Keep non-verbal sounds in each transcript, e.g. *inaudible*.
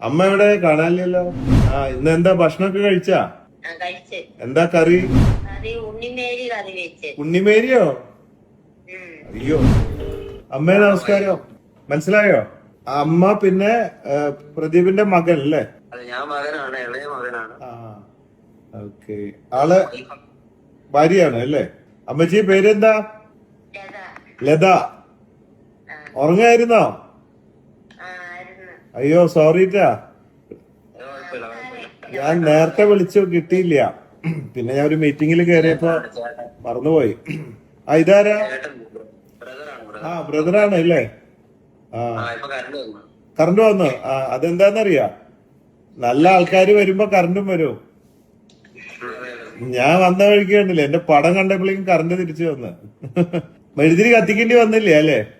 അമ്മ എവിടെ? കാണാനില്ലല്ലോ. ആ ഇന്ന് എന്താ ഭക്ഷണമൊക്കെ കഴിച്ചാ? എന്താ കറി? കറി ഉണ്ണിമേരി കറി വെച്ച്. ഉണ്ണിമേരിയോ? അയ്യോ. അമ്മേ നമസ്കാരം? മനസ്സിലായോ? അമ്മ പിന്നെ പ്രദീപിന്റെ മകൻ അല്ലേ? ഞാൻ മകനാണ് ഇളയ മകനാണ്. ഓക്കെ. ആൾ ഭാര്യയാണ് അല്ലേ? അമ്മച്ചി പേരെന്താ? ലത. ഉറങ്ങായിരുന്നോ? അയ്യോ കുഴപ്പമില്ല ഞാൻ നേരത്തെ വിളിച്ചു കിട്ടിയില്ല. പിന്നെ ഞാൻ ഒരു മീറ്റിംഗിൽ കയറിയപ്പോ മറന്നുപോയി. ആ ഇതാരാ? ആ ബ്രദറാണ് അല്ലേ? ആ. കറണ്ട് വന്നു. ആ അതെന്താന്നറിയാ? നല്ല ആൾക്കാർ വരുമ്പോ കറണ്ടും വരും. ഞാൻ വന്ന വഴിക്ക് എന്റെ പടം കണ്ടപ്പോഴേക്കും കറണ്ട് തിരിച്ചു വന്ന്. മെഴുതിരി കത്തിക്കേണ്ടി വന്നില്ലേ അല്ലേ?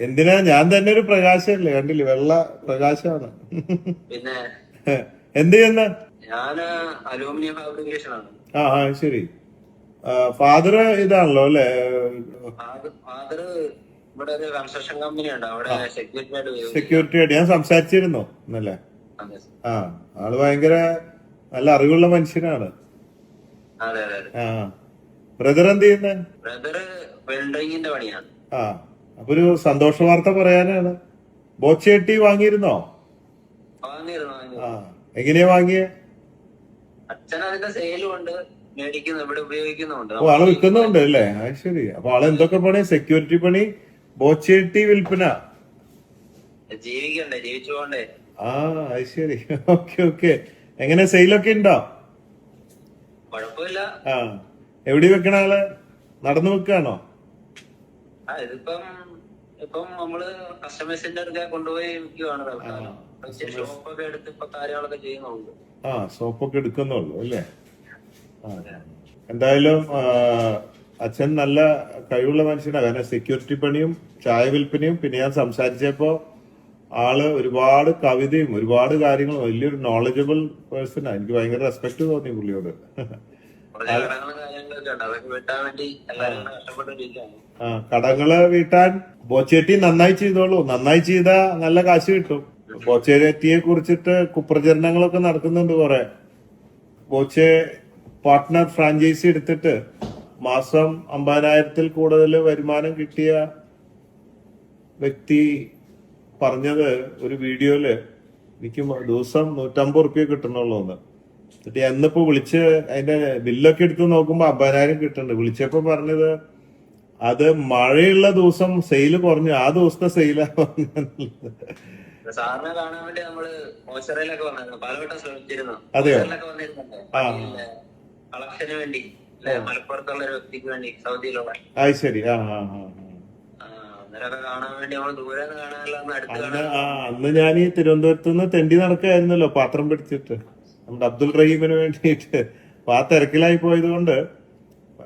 എന്തിനാ? ഞാൻ തന്നെ ഒരു പ്രകാശമല്ലേ കണ്ടില്ലേ? വെള്ള പ്രകാശമാണ്. പിന്നെ? എന്ത് ചെയ്യുന്ന? ഞാൻ അലൂമിനിയം ഫാബ്രിക്കേഷൻ ആണ്. ആ ആ ശരി. ഫാദർ ഇതാണല്ലോ അല്ലേ? ഫാദർ ഇവിടെ ഒരു കൺസ്ട്രക്ഷൻ കമ്പനി ഉണ്ട്. അവിടെ സെക്യൂരിറ്റി. സെക്യൂരിറ്റി ആയിട്ട് ഞാൻ സംസാരിച്ചിരുന്നു എന്നല്ലേ അതെ ആ ആൾ ഭയങ്കര നല്ല അറിവുള്ള മനുഷ്യനാണ്. ആ. ബ്രദർ എന്ത് ചെയ്യുന്നേ? ബ്രദർ വെൽഡിങ്ങിന്റെ പണിയാണ്. ആ. അപ്പൊ ഒരു സന്തോഷ വാർത്ത പറയാനാണ്. ബോച്ചേട്ടി വാങ്ങിയിരുന്നോ? ആ എങ്ങനെയാ വാങ്ങിയേ? അച്ഛൻ അതിന്റെ മേടിക്കുന്നു ഇവിടെ ഉപയോഗിക്കുന്നുണ്ട് ഓ ആൾ വിൽക്കുന്നുണ്ട് അല്ലേ? അത് ശരി. അപ്പൊ ആൾ എന്തൊക്കെ പണി? സെക്യൂരിറ്റി പണി ബോച്ചേട്ടി വിൽപ്പന? ജീവിക്കണ്ടേ ജീവിച്ചു പോണ്ടേ ആ അത് ശരി. Okay okay. എങ്ങനെ സെയിലൊക്കെ ഉണ്ടോ? കുഴപ്പമില്ല. ആ എവിടെ വെക്കണ ആൾ? നടന്നു വെക്കാണോ? ആ ഇതിപ്പം ഇപ്പം നമ്മൾ കസ്റ്റമേഴ്സിന്റെ അടുക്ക കൊണ്ടുപോയി വിൽക്കുവാണ് തൽക്കാലം. ഷോപ്പൊക്കെ എടുത്ത് ഇപ്പൊ കാര്യങ്ങളൊക്കെ ചെയ്യുന്നുണ്ട്. ആ സോപ്പൊക്കെ എടുക്കുന്നുള്ളൂ അല്ലേ? എന്തായാലും അച്ഛൻ നല്ല കഴിവുള്ള മനുഷ്യനാണ് കാരണം സെക്യൂരിറ്റി പണിയും ചായ വിൽപ്പനയും പിന്നെ ഞാൻ സംസാരിച്ചപ്പോ ആൾ ഒരുപാട് കവിതയും ഒരുപാട് കാര്യങ്ങളും വലിയൊരു നോളജബിൾ പേഴ്സണാണ് എനിക്ക് ഭയങ്കര റെസ്പെക്ട് തോന്നി പുള്ളിയോട്. അതൊക്കെ വിട്ടാൻ വേണ്ടി എല്ലാവരും കടങ്ങൾ വീട്ടാൻ ബോച്ചേട്ടി നന്നായി ചെയ്തോളൂ. നന്നായി ചെയ്താ നല്ല കാശ് കിട്ടും. ബോച്ചേട്ടിയെ കുറിച്ചിട്ട് കുപ്രചരണങ്ങളൊക്കെ നടക്കുന്നുണ്ട് കുറെ. ബോച്ചെ പാർട്ട്ണർ ഫ്രാഞ്ചൈസി എടുത്തിട്ട് മാസം അമ്പതിനായിരത്തിൽ കൂടുതൽ വരുമാനം കിട്ടിയ വ്യക്തി പറഞ്ഞത് ഒരു വീഡിയോയിൽ എനിക്ക് ദിവസം നൂറ്റമ്പത് റുപ്യ കിട്ടണുള്ളൂ എന്ന് എന്നിട്ട് എന്നിപ്പോ വിളിച്ച് അതിന്റെ ബില്ലൊക്കെ എടുത്ത് നോക്കുമ്പോ അമ്പതിനായിരം കിട്ടുന്നുണ്ട് വിളിച്ചപ്പോ പറഞ്ഞത് അത് മഴയുള്ള ദിവസം സെയിൽ കുറഞ്ഞു. ആ ദിവസത്തെ സെയിലാ സാറിനെ കാണാൻ വേണ്ടി നമ്മൾ മോശറയിലൊക്കെ വന്നിരുന്നു പലവട്ടം ശ്രമിച്ചിരുന്നു. അതെയോ? കളക്ഷന് വേണ്ടി മലപ്പുറത്തുള്ള ഒരു വ്യക്തിക്ക് വേണ്ടി സൗദിയിലുള്ള അത് ശരി. ആ ആ ആ അന്ന് ഞാൻ ഈ തിരുവനന്തപുരത്ത് നിന്ന് തെണ്ടി നടക്കായിരുന്നല്ലോ പാത്രം പിടിച്ചിട്ട്. നമ്മുടെ അബ്ദുൾ റഹീമിന് വേണ്ടിയിട്ട് അപ്പൊ ആ തിരക്കിലായി പോയത് കൊണ്ട്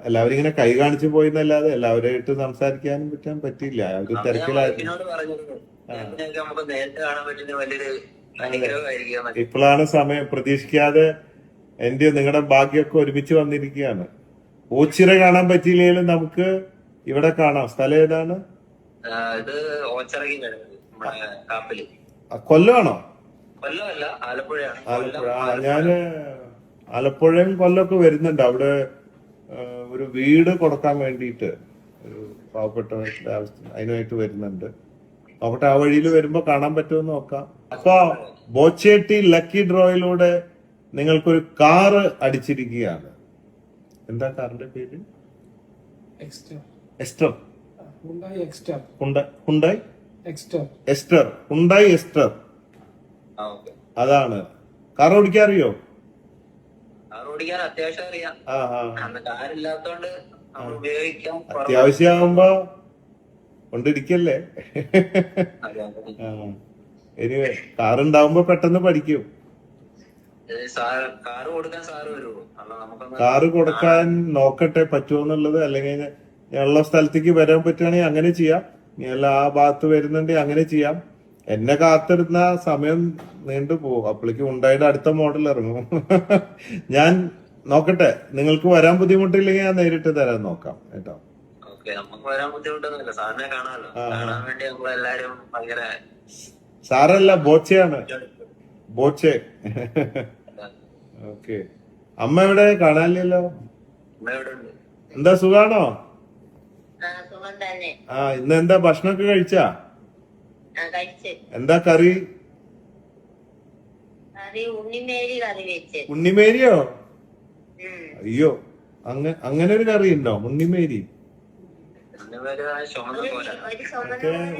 എല്ലാവരും ഇങ്ങനെ കൈ കാണിച്ചു പോയിന്നല്ലാതെ എല്ലാവരുമായിട്ട് സംസാരിക്കാനും പറ്റാൻ പറ്റിയില്ല. ഒരു തിരക്കിലായിരുന്നു. ഇപ്പോഴാണ് സമയം. പ്രതീക്ഷിക്കാതെ എന്റെ നിങ്ങളുടെ ഭാഗ്യമൊക്കെ ഒരുമിച്ച് വന്നിരിക്കുകയാണ്. ഓച്ചിറ കാണാൻ പറ്റിയില്ലെങ്കിലും നമുക്ക് ഇവിടെ കാണാം. സ്ഥലം ഏതാണ്? ഇത് കൊല്ലമാണോ? കൊല്ലമല്ല ആലപ്പുഴയാണ്. ആലപ്പുഴ. ആ ഞാൻ ആലപ്പുഴയും കൊല്ലമൊക്കെ വരുന്നുണ്ട്. അവിടെ ഒരു വീട് കൊടുക്കാൻ വേണ്ടിയിട്ട് ഒരു പാവപ്പെട്ടവരുടെ അവസ്ഥ അതിനായിട്ട് വരുന്നുണ്ട്. നോക്കട്ടെ ആ വഴിയിൽ വരുമ്പോ കാണാൻ പറ്റുമെന്ന് നോക്കാം. അപ്പൊ ബോച്ചേട്ടി ലക്കി ഡ്രോയിലൂടെ നിങ്ങൾക്കൊരു കാറ് അടിച്ചിരിക്കുകയാണ്. എന്താ കാറിന്റെ പേര്? Exter. Exter Hyundai Exter Hyundai? Exter okay അതാണ്. കാർ ഓടിക്കാൻ അറിയോ. അത്യാവശ്യമാകുമ്പോ കൊണ്ടിരിക്കല്ലേ? ഇനി കാർ ഉണ്ടാവുമ്പോ എനിവേ പെട്ടെന്ന് പഠിക്കും. കാറ് കൊടുക്കാൻ നോക്കട്ടെ പറ്റുമോന്നുള്ളത് അല്ലെങ്കിൽ ഉള്ള സ്ഥലത്തേക്ക് വരാൻ പറ്റുകയാണെങ്കിൽ അങ്ങനെ ചെയ്യാം. ഇനി അല്ല ആ ഭാഗത്ത് വരുന്നുണ്ടെങ്കിൽ അങ്ങനെ ചെയ്യാം. എന്നെ കാത്തിരുന്ന സമയം നീണ്ടു പോകും അപ്പോഴേക്കും ഉണ്ടായിട്ട് അടുത്ത മോഡൽ ഇറങ്ങും. *laughs* ഞാൻ നോക്കട്ടെ നിങ്ങൾക്ക് വരാൻ ബുദ്ധിമുട്ടില്ലെങ്കിൽ ഞാൻ നേരിട്ട് തരാൻ നോക്കാം കേട്ടോ. ഓക്കെ നമുക്ക് വരാൻ ബുദ്ധിമുട്ടൊന്നുമില്ല. സാറിനെ കാണാമല്ലോ. കാണാൻ വേണ്ടി നമ്മൾ എല്ലാരും ഭയങ്കര സാറല്ല ബോച്ചയാണ്. ബോച്ചെ. ഓക്കെ. അമ്മ എവിടെ? കാണാനില്ലല്ലോ. അമ്മ എവിടെ ഉണ്ട്? എന്താ സുഖാണോ? ആ സുഖം തന്നെ. ആ ഇന്ന് എന്താ ഭക്ഷണമൊക്കെ ആ കഴിച്ച്? എന്താ കറി? ഉണ്ണിമേരിയോ? അയ്യോ അങ്ങ അങ്ങനെ ഒരു കറി ഉണ്ടോ? ഉണ്ണിമേരി.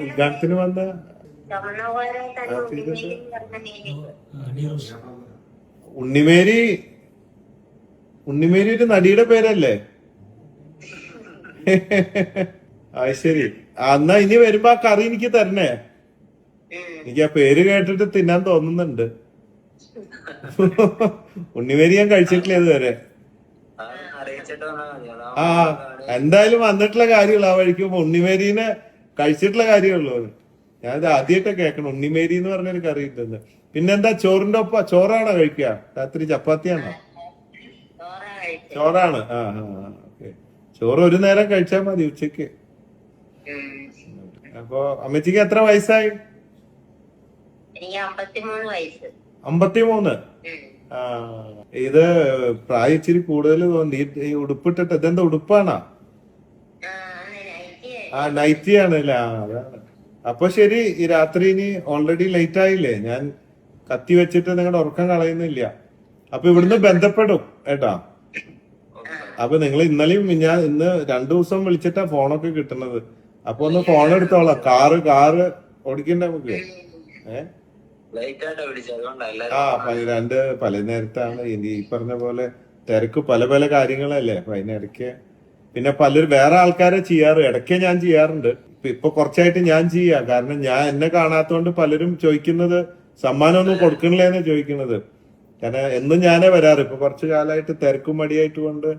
ഉദ്ഘാടനത്തിന് വന്ന ഉണ്ണിമേരി ഉണ്ണിമേരി ഉണ്ണിമേരി ഒരു നടിയുടെ പേരല്ലേ? *laughs* അത് ശരി. എന്നാ ഇനി വരുമ്പോ ആ കറി എനിക്ക് തരണേ. എനിക്ക് ആ പേര് കേട്ടിട്ട് തിന്നാൻ തോന്നുന്നുണ്ട്. ഉണ്ണിമേരി ഞാൻ കഴിച്ചിട്ടില്ല ഇതുവരെ. ആ എന്തായാലും വന്നിട്ടുള്ള കാര്യമുള്ളൂ ആ വഴിക്ക് ഉണ്ണിമേരീനെ കഴിച്ചിട്ടുള്ള കാര്യമുള്ളൂ ഞാനിത് ആദ്യമായിട്ട് കേൾക്കണം ഉണ്ണിമേരി എന്ന് പറഞ്ഞൊരു കറി ഉണ്ടെന്ന് പിന്നെന്താ ചോറിന്റെ ഒപ്പ ചോറാണോ കഴിക്കുക? രാത്രി ചപ്പാത്തിയാണോ? ചോറാണ്. ആ ആ ഓക്കെ. ചോറ് ഒരു നേരം കഴിച്ചാൽ മതി ഉച്ചയ്ക്ക് അപ്പോ അമ്മച്ചിക്ക് എത്ര വയസ്സായി? അമ്പത്തിമൂന്ന് ഇത് പ്രായം ഇച്ചിരി കൂടുതൽ തോന്നി. ഈ- ഉടുപ്പിട്ടിട്ട് ഇതെന്താ ഉടുപ്പാണോ? ആ നൈറ്റി ആണ്. അല്ലേ? ആ അതാണ്. അപ്പൊ ശരി ഈ രാത്രി ഇനി ഓൾറെഡി ലേറ്റ് ആയില്ലേ? ഞാൻ കത്തി വെച്ചിട്ട് നിങ്ങളുടെ ഉറക്കം കളയുന്നില്ല. അപ്പൊ ഇവിടുന്ന് ബന്ധപ്പെടും ഏട്ടാ അപ്പൊ നിങ്ങൾ ഇന്നലെയും ഞാൻ ഇന്ന് രണ്ടു ദിവസം വിളിച്ചിട്ടാ ഫോണൊക്കെ കിട്ടുന്നത്. അപ്പൊ ഒന്ന് ഫോൺ എടുത്തോളാം കാറ് കാറ് ഓടിക്കണ്ടേ നമുക്ക്? ഏഹ് ആ പ- രണ്ട് പല നേരത്താണ്. ഇനി ഈ പറഞ്ഞ പോലെ തിരക്ക് പല പല കാര്യങ്ങളല്ലേ അപ്പൊ അതിനിടയ്ക്ക് പിന്നെ പലരും വേറെ ആൾക്കാരെ ചെയ്യാറ് ഇടയ്ക്ക് ഞാൻ ചെയ്യാറുണ്ട്. ഇപ്പൊ കുറച്ചായിട്ട് ഞാൻ ചെയ്യാം. കാരണം ഞാൻ എന്നെ കാണാത്തോണ്ട് പലരും ചോദിക്കുന്നത് സമ്മാനം ഒന്നും കൊടുക്കണില്ലേന്ന് ചോദിക്കുന്നത്. കാരണം എന്നും ഞാനേ വരാറ്. ഇപ്പൊ കുറച്ചു കാലമായിട്ട് തിരക്കും മടിയായിട്ട് കൊണ്ട്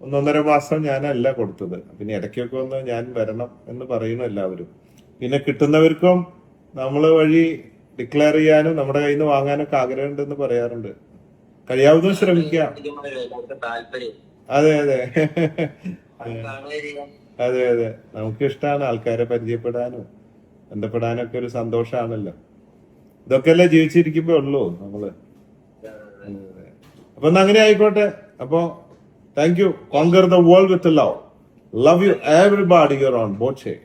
ഒന്നൊന്നര മാസം ഞാനല്ല കൊടുത്തത്. പിന്നെ ഇടയ്ക്കൊക്കെ ഒന്ന് ഞാൻ വരണം എന്ന് പറയുന്നു എല്ലാവരും. പിന്നെ കിട്ടുന്നവർക്കും നമ്മൾ വഴി ഡിക്ലെയർ ചെയ്യാനും നമ്മുടെ കയ്യിൽ നിന്ന് വാങ്ങാനൊക്കെ ആഗ്രഹമുണ്ടെന്ന് പറയാറുണ്ട്. കഴിയാവുന്ന ശ്രമിക്കാം. അതെ അതെ. അത് അതെ. നമുക്ക് ഇഷ്ടമാണ് ആൾക്കാരെ പരിചയപ്പെടാനും ബന്ധപ്പെടാനും ഒക്കെ ഒരു സന്തോഷമാണല്ലോ. ഇതൊക്കെയല്ലേ ജീവിച്ചിരിക്കുമ്പോ ഉള്ളൂ നമ്മൾ. അപ്പൊ അങ്ങനെ ആയിക്കോട്ടെ. അപ്പൊ thank you conquer the world with love love you everybody your own boat